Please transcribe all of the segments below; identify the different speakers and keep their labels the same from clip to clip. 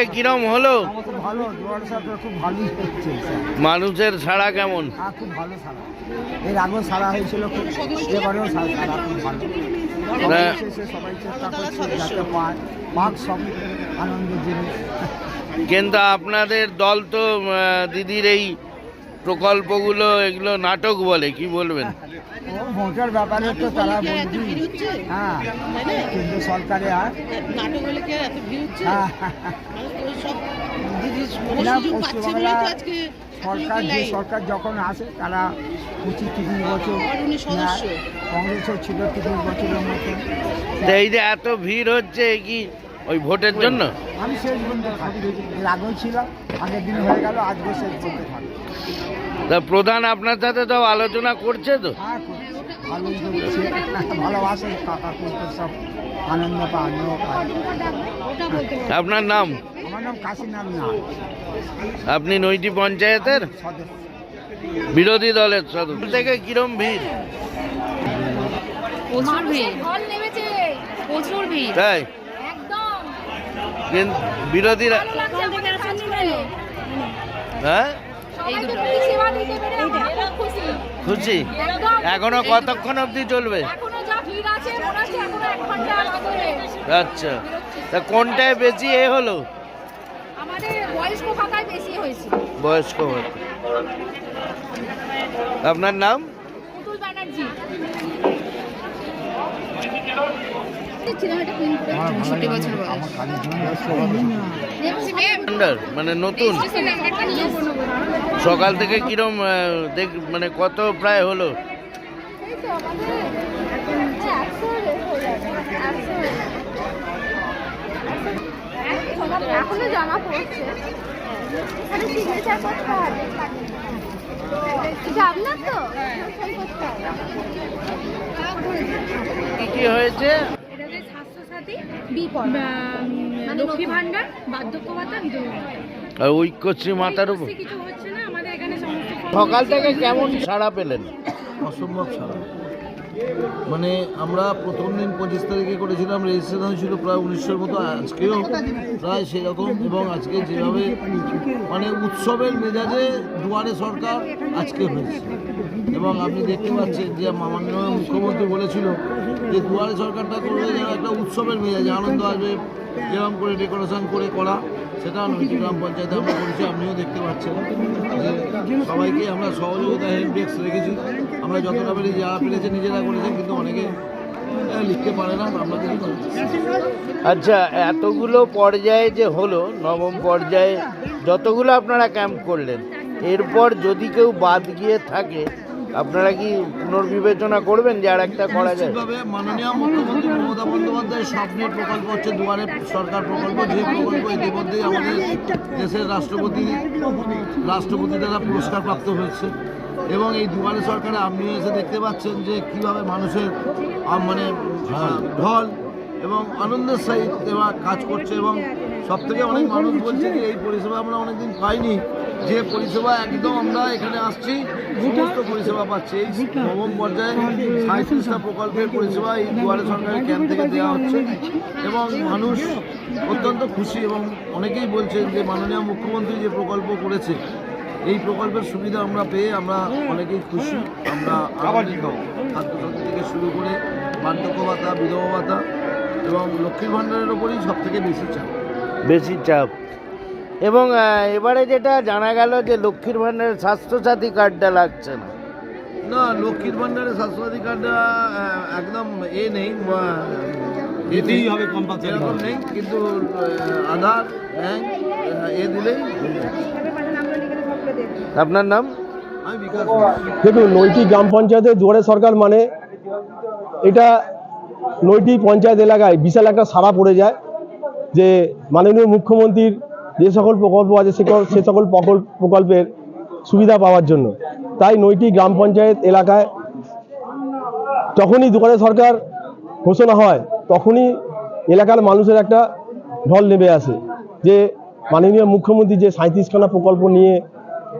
Speaker 1: থেকে কিরম হলো?
Speaker 2: ভালো খুব ভালোই হচ্ছে
Speaker 1: মানুষের ছাড়া কেমন?
Speaker 2: হ্যাঁ খুব ভালো সারা এর আগেও সারা হয়েছিল খুব এবারেও সারা সারা খুব ভালো। সবাই
Speaker 1: হ্যাঁ।
Speaker 2: এসে সবাই চেষ্টা করছে যাতে পাক সব আনন্দের জিনিস।
Speaker 1: কিন্তু আপনাদের দল তো দিদির এই প্রকল্পগুলো এগুলো নাটক বলে কি বলবেন?
Speaker 2: ভোটের ব্যাপারে তো তারা হ্যাঁ কিন্তু সরকারে আর
Speaker 3: নাটক হলে কি এত ভিড় হচ্ছে?
Speaker 2: হ্যাঁ। পশ্চিমবাংলা সরকার যে সরকার যখন আসে তারা পঁচিশ তিরিশ বছর। কংগ্রেসও ছিল তিরিশ বছরের মতো
Speaker 1: এই যে এত ভিড় হচ্ছে কি ওই ভোটের জন্য?
Speaker 2: আমি শেষ পর্যন্ত থাকি এর আগেও আগের দিন হয়ে গেল আজকে শেষ পর্যন্ত থাকি
Speaker 1: তা প্রধান আপনার সাথে তো আলোচনা করছে তো?
Speaker 2: হ্যাঁ
Speaker 1: আপনার নাম?
Speaker 2: আমার নাম কাশীনাথ না
Speaker 1: আপনি নৈটি পঞ্চায়েতের? বিরোধী দলের সদস্য। থেকে কিরম ভিড়?
Speaker 4: প্রচুর ভিড়। প্রচুর ভিড়।
Speaker 1: তাই? বিরোধীরা। হ্যাঁ?
Speaker 4: খুশি?
Speaker 1: এখনও কতক্ষণ অবধি চলবে? আচ্ছা। তা কোনটায় বেশি এ হলো?
Speaker 4: বয়স্ক।
Speaker 1: আপনার নাম? মানে নতুন। সকাল থেকে কিরম দেখ মানে কত প্রায় হলো?
Speaker 4: এখনও জামা পড়ছে। সিগনেচার করতে হবে।
Speaker 1: কি হয়েছে?
Speaker 5: স্বাস্থ্যসাথী মানে লক্ষ্মী ভান্ডার বার্ধক্য ভাতা বিধবা
Speaker 1: আর ঐক্যশ্রী মাতার উপর।
Speaker 5: কিছু হচ্ছে না আমাদের এখানে সমস্ত
Speaker 1: সকাল থেকে কেমন সাড়া পেলেন?
Speaker 6: অসম্ভব ছাড়া মানে আমরা প্রথম দিন পঁচিশ তারিখে করেছিলাম রেজিস্ট্রেশন ছিল প্রায় উনিশশোর মতো, আজকেও প্রায় সেরকম এবং আজকে যেভাবে মানে উৎসবের মেজাজে দুয়ারে সরকার আজকে হয়েছে। এবং আপনি দেখতে পাচ্ছেন যে মাননীয় মুখ্যমন্ত্রী বলেছিল যে দুয়ারে সরকারটা করলে যেন একটা উৎসবের মেজাজে, আনন্দ আসবে যেরকম করে ডেকোরেশন করে করা, সেটা নৈতি গ্রাম পঞ্চায়েতে আমরা করেছি, আপনিও দেখতে পাচ্ছেন। যে সবাইকে আমরা সহযোগিতা হেল্প ডেস্ক রেখেছি। আমরা যতটা পেরেছি, যারা পেরেছে, নিজেরা করেছেন কিন্তু অনেকে লিখতে পারে না, আমরা
Speaker 1: আচ্ছা এতগুলো পর্যায়ে যে হলো, নবম পর্যায়ে, যতগুলো আপনারা ক্যাম্প করলেন, এরপর যদি কেউ বাদ গিয়ে থাকে আপনারা কি পুনর্বিবেচনা করবেন যে আর একটা করা যায়?
Speaker 6: মাননীয় মুখ্যমন্ত্রী মমতা বন্দ্যোপাধ্যায়ের স্বপ্নের প্রকল্প হচ্ছে দুয়ারে সরকার প্রকল্প। যে প্রকল্প ইতিমধ্যেই আমাদের দেশের রাষ্ট্রপতি রাষ্ট্রপতি দ্বারা পুরস্কার প্রাপ্ত হয়েছে। এবং এই দুয়ারে সরকারে আপনিও এসে দেখতে পাচ্ছেন যে কীভাবে মানুষের মানে ঢল এবং আনন্দের সহিত দেওয়া কাজ করছে এবং সব থেকে অনেক মানুষ বলছে যে এই পরিষেবা আমরা অনেকদিন পাইনি। যে পরিষেবা একদম আমরা এখানে আসছি, সমস্ত পরিষেবা পাচ্ছি। এই নবম পর্যায়ে সাঁত্রিশটা প্রকল্পের পরিষেবা এই দুয়ারে সরকারের ক্যাম্প থেকে দেওয়া হচ্ছে এবং মানুষ অত্যন্ত খুশি এবং অনেকেই বলছেন যে মাননীয় মুখ্যমন্ত্রী যে প্রকল্প করেছে, এই প্রকল্পের সুবিধা আমরা পেয়ে আমরা অনেকেই খুশি। আমরা খাদ্যশক্তি থেকে শুরু করে বার্ধক্য ভাতা, বিধবা ভাতা এবং লক্ষ্মীর ভাণ্ডারের ওপরেই সব থেকে বেশি চাপ।
Speaker 1: বেশি চাপ। এবং এবারে যেটা জানা গেল যে লক্ষ্মীর ভাণ্ডারের স্বাস্থ্যসাথী কার্ডটা লাগছে না।
Speaker 6: না লক্ষ্মীর ভাণ্ডারে স্বাস্থ্যসাথী কার্ডটা একদম এ নেই এতেই হবে এরকম নেই কিন্তু আধার ব্যাংক এ দিলেই
Speaker 1: আপনার নাম?
Speaker 6: আমি বিকাশ।
Speaker 7: দেখুন নৈটি গ্রাম পঞ্চায়েতের দুয়ারে সরকার মানে এটা নৈটি পঞ্চায়েত এলাকায় বিশাল একটা সাড়া পড়ে যায়। যে মাননীয় মুখ্যমন্ত্রীর যে সকল প্রকল্প আছে, সে সকল- প্রকল্পের সুবিধা পাওয়ার জন্য। তাই নৈটি গ্রাম পঞ্চায়েত এলাকায় যখনই দুয়ারে সরকার ঘোষণা হয়, তখনই এলাকার মানুষের একটা ঢল নেমে আসে। যে মাননীয় মুখ্যমন্ত্রী যে সাঁত্রিশখানা প্রকল্প নিয়ে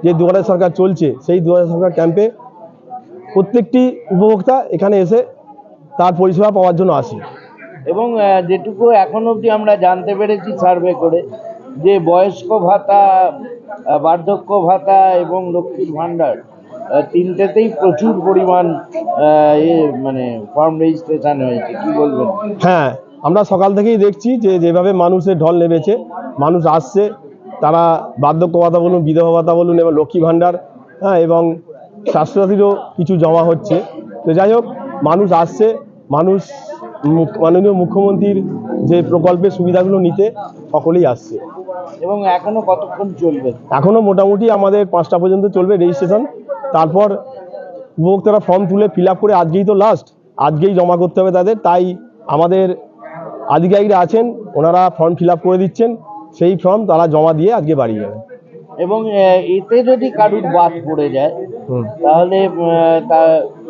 Speaker 7: যে দুয়ারে সরকার চলছে, সেই দুয়ারে সরকার ক্যাম্পে প্রত্যেকটি উপভোক্তা এখানে এসে তার পরিষেবা পাওয়ার জন্য আসে।
Speaker 1: এবং যেটুকু এখন অবধি আমরা জানতে পেরেছি সার্ভে করে,
Speaker 8: যে বয়স্ক ভাতা বার্ধক্য ভাতা এবং লক্ষ্মীর ভাণ্ডার তিনটেতেই প্রচুর পরিমাণ মানে ফর্ম রেজিস্ট্রেশন হয়েছে। কি বলবেন?
Speaker 7: হ্যাঁ আমরা সকাল থেকেই দেখছি যে যেভাবে মানুষের ঢল নেমেছে, মানুষ আসছে, তারা বার্ধক্য ভাতা বলুন, বিধবা ভাতা বলুন, এবং লক্ষ্মী ভাণ্ডার হ্যাঁ এবং স্বাস্থ্যসাথীরও কিছু জমা হচ্ছে। তো যাই হোক, মানুষ আসছে, মানুষ মাননীয় মুখ্যমন্ত্রীর যে প্রকল্পের সুবিধাগুলো নিতে সকলেই আসছে।
Speaker 8: এবং এখনও কতক্ষণ চলবে?
Speaker 7: এখনও মোটামুটি আমাদের পাঁচটা পর্যন্ত চলবে রেজিস্ট্রেশন তারপর উপভোক্তারা ফর্ম তুলে ফিল আপ করে আজকেই তো লাস্ট আজকেই জমা করতে হবে তাদের। তাই আমাদের আধিকারিকরা আছেন ওনারা ফর্ম ফিল আপ করে দিচ্ছেন। সেই ফর্ম তারা জমা দিয়ে আজকে বাড়ি যাবে।
Speaker 8: এবং এতে যদি কারুর বাদ পড়ে যায় তাহলে তা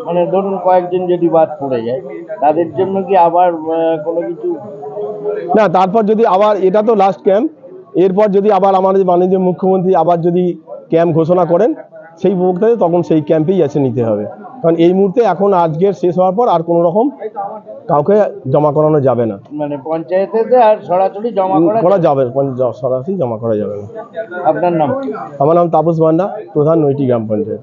Speaker 8: মানে ধরুন কয়েকজন যদি বাদ পড়ে যায় তাদের জন্য কি আবার কোনো কিছু?
Speaker 7: না তারপর যদি আবার এটা তো লাস্ট ক্যাম্প এরপর যদি আবার আমাদের মাননীয় মুখ্যমন্ত্রী আবার যদি ক্যাম্প ঘোষণা করেন সেই উপভোক্তাদের তখন সেই ক্যাম্পেই আছে নিতে হবে। কারণ এই মুহূর্তে এখন আজকের শেষ হওয়ার পর আর কোনো রকম কাউকে জমা করানো যাবে না।
Speaker 8: মানে পঞ্চায়েতেতে আর সরাসরি জমা করা
Speaker 7: করা যাবে? সরাসরি জমা করা যাবে না।
Speaker 8: আপনার নাম?
Speaker 7: আমার নাম তাপস ভান্ডা প্রধান নৈটি গ্রাম পঞ্চায়েত।